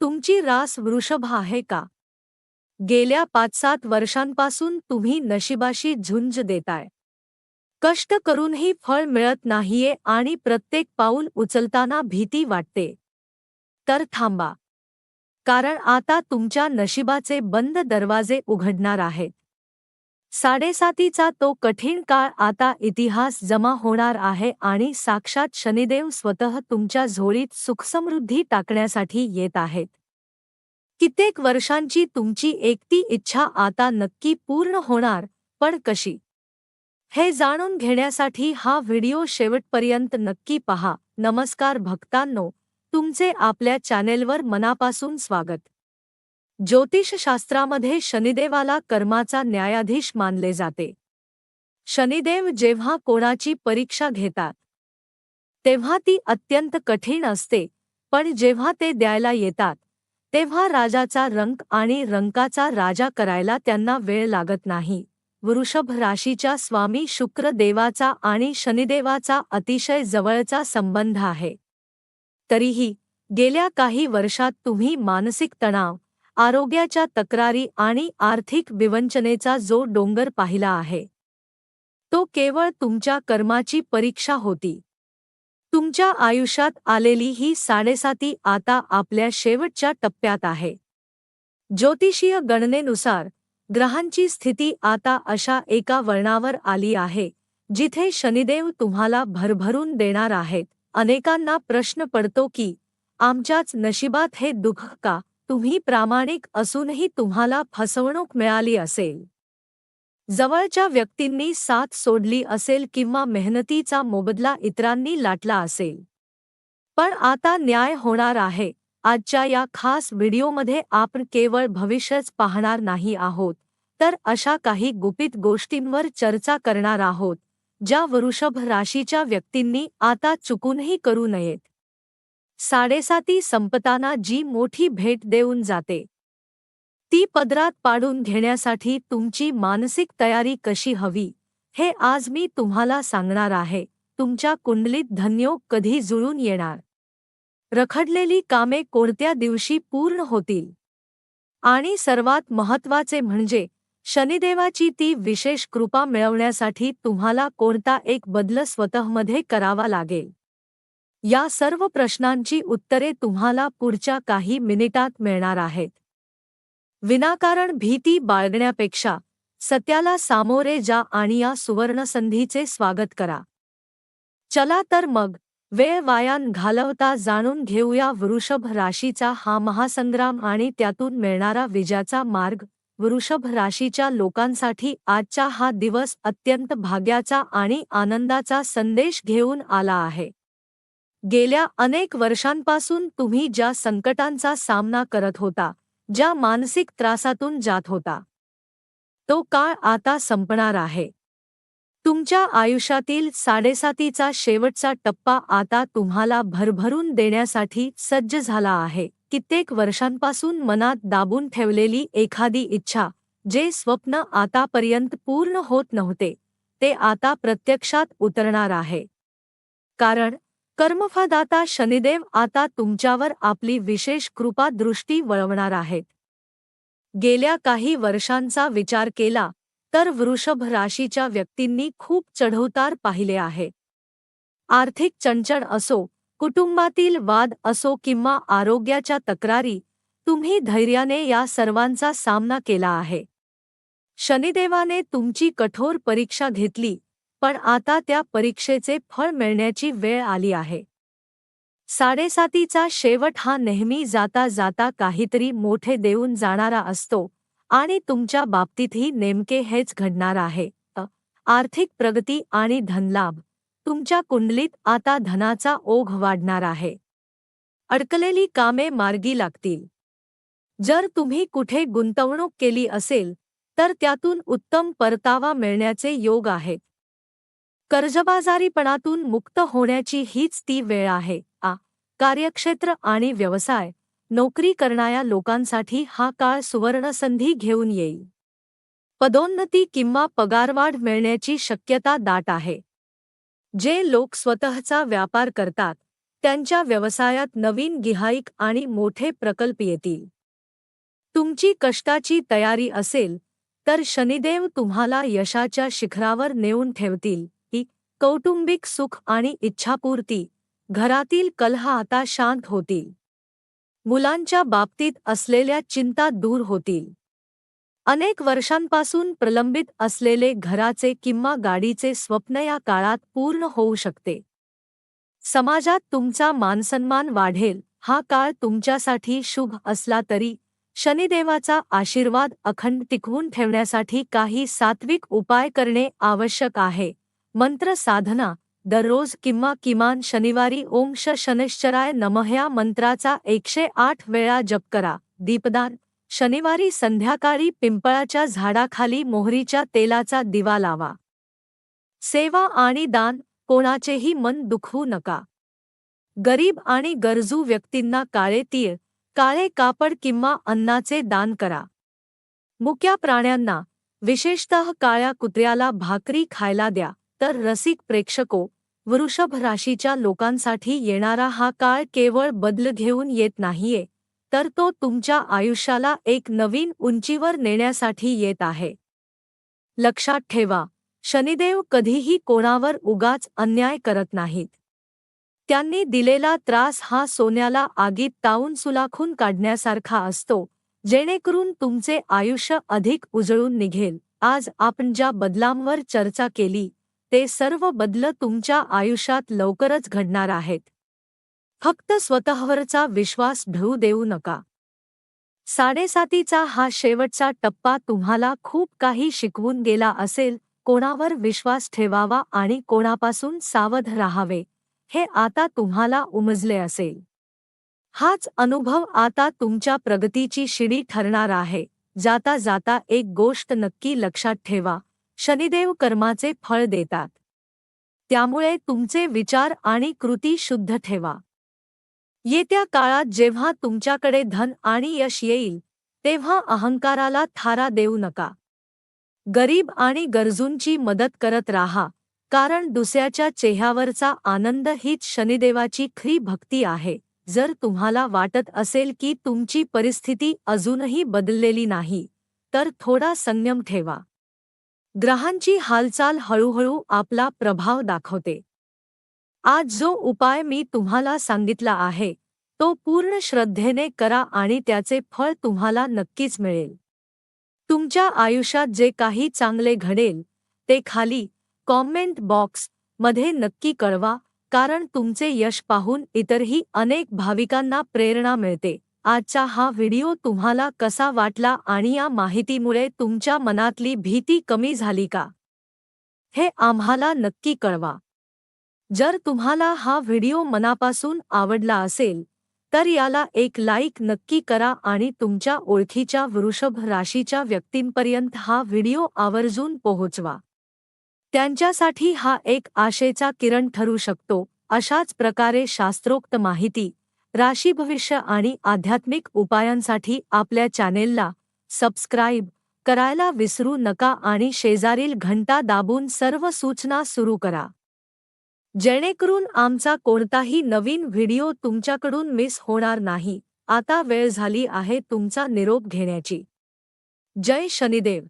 तुमची रास वृषभ आहे का? गेल्या पाच सात वर्षांपासून तुम्ही नशिबाशी झुंज देताय. कष्ट करूनही फळ मिळत नाहीये आणि प्रत्येक पाऊल उचलताना भीती वाटते. तर थांबा. कारण आता तुमच्या नशिबाचे बंद दरवाजे उघडणार आहेत. साडेसातीचा तो कठीण काळ आता इतिहास जमा होणार आहे आणि साक्षात शनिदेव स्वतः तुमच्या झोळीत सुखसमृद्धी टाकण्यासाठी येत आहेत. कित्येक वर्षांची तुमची एकटी इच्छा आता नक्की पूर्ण होणार पण कशी? हे जाणून घेण्यासाठी हा व्हिडिओ शेवटपर्यंत नक्की पहा. नमस्कार भक्तांनो तुमचे आपल्या चॅनेलवर मनापासून स्वागत. ज्योतिषशास्त्रामध्ये शनिदेवाला कर्माचा न्यायाधीश मानले जाते. शनिदेव जेव्हा कोणाची परीक्षा घेतात तेव्हा ती अत्यंत कठीण असते पण जेव्हा ते द्यायला येतात तेव्हा राजाचा रंक आणि रंकाचा राजा करायला त्यांना वेळ लागत नाही. वृषभ राशीच्या स्वामी शुक्र देवाचा आणि शनिदेवाचा अतिशय जवळचा संबंध आहे. तरीही गेल्या काही वर्षात तुम्ही मानसिक तणाव आरोग्याच्या तक्रारी आणि आर्थिक विवंचनेचा जो डोंगर पाहिला आहे. तो केवळ तुमच्या कर्माची परीक्षा होती. तुमच्या आयुष्यात आलेली ही साडेसाती आता आपल्या शेवटच्या टप्प्यात आहे. ज्योतिषीय गणनेनुसार ग्रहांची स्थिती आता अशा एका वळणावर आली आहे जिथे शनिदेव तुम्हाला भरभरून देणार आहेत. अनेकांना प्रश्न पडतो की आमच्याच नशिबात हे दुःख का? तुम्ही प्रामाणिक असूनही तुम्हाला फसवणूक मिळाली असेल. जवळच्या व्यक्तींनी साथ सोडली असेल किंवा मेहनतीचा मोबदला इतरांनी लाटला असेल. पण आता न्याय होणार आहे. आजच्या या खास व्हिडिओमध्ये आपण केवळ भविष्यच पाहणार नाही आहोत तर अशा काही गुपित गोष्टींवर चर्चा करणार आहोत ज्या वृषभ राशीच्या व्यक्तींनी आता चुकूनही करू नयेत. साडेसाती संपताना जी मोठी भेट देऊन जाते. ती पदरात पाडून घेण्यासाठी तुमची मानसिक तयारी कशी हवी हे आज मी तुम्हाला सांगणार आहे. तुमच्या कुंडलीत धन्योग कधी जुळून येणार? रखडलेली कामे कोणत्या दिवशी पूर्ण होतील? आणि सर्वात महत्त्वाचे म्हणजे शनिदेवाची ती विशेष कृपा मिळवण्यासाठी तुम्हाला कोणता एक बदल स्वतःमध्ये करावा लागेल? या सर्व प्रश्नांची उत्तरे तुम्हाला पुढच्या काही मिनिटात मिळणार आहेत. विनाकारण भीती बाळगण्यापेक्षा सत्याला सामोरे जा आणि या सुवर्णसंधीचे स्वागत करा. चला तर मग वेळ वायान घालवता जाणून घेऊया वृषभ राशीचा हा महासंग्राम आणि त्यातून मिळणारा विजयाचा मार्ग. वृषभ राशीच्या लोकांसाठी आजचा हा दिवस अत्यंत भाग्याचा आणि आनंदाचा संदेश घेऊन आला आहे. गेल्या अनेक वर्षांपासून तुम्ही ज्या संकटांचा सामना करत होता ज्या मानसिक त्रासातून जात होता तो काळ आता संपणार आहे. तुमच्या आयुष्यातील साडेसातीचा शेवटचा टप्पा आता तुम्हाला भरभरून देण्यासाठी सज्ज झाला आहे. कित्येक वर्षांपासून मनात दाबून ठेवलेली एखादी इच्छा जे स्वप्न आतापर्यंत पूर्ण होत नव्हते ते आता प्रत्यक्षात उतरणार आहे. कारण कर्मफदाता शनिदेव आता तुमच्यावर आपली विशेष कृपा दृष्टी वळवणार आहेत. गेल्या काही वर्षांचा विचार केला तर वृषभ राशीच्या व्यक्तींनी खूप चढउतार पाहिले आहे. आर्थिक चणचण असो कुटुंबातील वाद असो किंवा आरोग्याच्या तक्रारी तुम्ही धैर्याने या सर्वांचा सामना केला आहे. शनिदेवाने तुमची कठोर परीक्षा घेतली पण आता त्या परीक्षेचे फळ मिळण्याची वेळ आली आहे. साडेसातीचा शेवट हा नेहमी जाता जाता काहीतरी मोठे देऊन जाणारा असतो आणि तुमच्या बाबतीतही नेमके हेच घडणार आहे. आर्थिक प्रगती आणि धनलाभ. तुमच्या कुंडलीत आता धनाचा ओघ वाढणार आहे. अडकलेली कामे मार्गी लागतील. जर तुम्ही कुठे गुंतवणूक केली असेल तर त्यातून उत्तम परतावा मिळण्याचे योग आहेत कर्जबाजारीपणातून मुक्त होण्याची हीच ती वेळ आहे. आ. कार्यक्षेत्र आणि व्यवसाय. नोकरी करणाऱ्या लोकांसाठी हा काळ सुवर्णसंधी घेऊन येईल. पदोन्नती किंवा पगारवाढ मिळण्याची शक्यता दाट आहे. जे लोक स्वतःचा व्यापार करतात त्यांच्या व्यवसायात नवीन गिहाईक आणि मोठे प्रकल्प येतील. तुमची कष्टाची तयारी असेल तर शनिदेव तुम्हाला यशाच्या शिखरावर नेऊन ठेवतील. कौटुंबिक सुख आणि इच्छापूर्ती. घरातील कलह आता शांत होतील. मुलांच्या बाबतीत असलेल्या चिंता दूर होतील. अनेक वर्षांपासून प्रलंबित असलेले घराचे किंवा गाडीचे स्वप्न या काळात पूर्ण होऊ शकते. समाजात तुमचा मानसन्मान वाढेल हा काळ तुमच्यासाठी शुभ असला तरी शनिदेवाचा आशीर्वाद अखंड टिकवून ठेवण्यासाठी काही सात्विक उपाय करणे आवश्यक आहे. मंत्र साधना दररोज किंवा किमान शनिवारी ओम श शनैश्चराय नमः या मंत्राचा एकशे आठ वेळा जप करा. दीपदान शनिवारी संध्याकाळी पिंपळाच्या झाडाखाली मोहरीच्या तेलाचा दिवा लावा. सेवा आणि दान कोणाचेही मन दुखवू नका. गरीब आणि गरजू व्यक्तींना काळे तीळ काळे कापड किंवा अन्नाचे दान करा. मुक्या प्राण्यांना विशेषतः काळ्या कुत्र्याला भाकरी खायला द्या. तर रसिक प्रेक्षको वृषभ राशीच्या लोकांसाठी येणारा हा काळ केवळ बदल घेऊन येत नाहीये तर तो तुमच्या आयुष्याला एक नवीन उंचीवर नेण्यासाठी येत आहे. लक्षात ठेवा शनिदेव कधीही कोणावर उगाच अन्याय करत नाहीत. त्यांनी दिलेला त्रास हा सोन्याला आगीत तावून सुलाखून काढण्यासारखा असतो जेणेकरून तुमचे आयुष्य अधिक उजळून निघेल. आज आपण ज्या बदलांवर चर्चा केली ते सर्व बदल तुमच्या आयुष्यात लवकरच घडणार आहेत. फक्त स्वतःवरचा विश्वास ढळू देऊ नका. साडेसातीचा हा शेवटचा टप्पा तुम्हाला खूप काही शिकवून गेला असेल कोणावर विश्वास ठेवावा आणि कोणापासून सावध राहावे हे आता तुम्हाला उमजले असेल. हाच अनुभव आता तुमच्या प्रगतीची शिडी ठरणार आहे जाता जाता एक गोष्ट नक्की लक्षात ठेवा. शनिदेव कर्माचे फळ देतात. त्यामुळे तुमचे विचार आणि कृती शुद्ध ठेवा. येत्या काळात जेव्हा तुमच्याकडे धन आणि यश येईल तेव्हा अहंकाराला थारा देऊ नका. गरीब आणि गरजूंची मदत करत राहा कारण दुसऱ्याच्या चेहऱ्यावरचा आनंद हीच शनिदेवाची खरी भक्ती आहे. जर तुम्हाला वाटत असेल की तुमची परिस्थिती अजूनही बदललेली नाही तर थोडा संयम ठेवा. ग्रहांची हालचाल हळूहळू आपला प्रभाव दाखवते. आज जो उपाय मी तुम्हाला सांगितला आहे तो पूर्ण श्रद्धेने करा आणि त्याचे फळ तुम्हाला नक्कीच मिळेल. तुमच्या आयुष्यात जे काही चांगले घडेल ते खाली कॉमेंट बॉक्समध्ये नक्की कळवा कारण तुमचे यश पाहून इतरही अनेक भाविकांना प्रेरणा मिळते. आजचा हा व्हिडिओ तुम्हाला कसा वाटला आणि या माहितीमुळे तुमच्या मनातली भीती कमी झाली का? हे आम्हाला नक्की कळवा. जर तुम्हाला हा व्हिडिओ मनापासून आवडला असेल तर याला एक लाईक नक्की करा आणि तुमच्या ओळखीच्या वृषभ राशीच्या व्यक्तींपर्यंत हा व्हिडिओ आवर्जून पोहोचवा. त्यांच्यासाठी हा एक आशेचा किरण ठरू शकतो अशाच प्रकारे शास्त्रोक्त माहिती राशी भविष्य आणि आध्यात्मिक उपायांसाठी आपल्या चॅनेलला सबस्क्राईब करायला विसरू नका आणि शेजारील घंटा दाबून सर्व सूचना सुरू करा. जेणेकरून आमचा कोणताही नवीन व्हिडिओ तुमच्याकडून मिस होणार नाही. आता वेळ झाली आहे तुमचा निरोप घेण्याची. जय शनिदेव.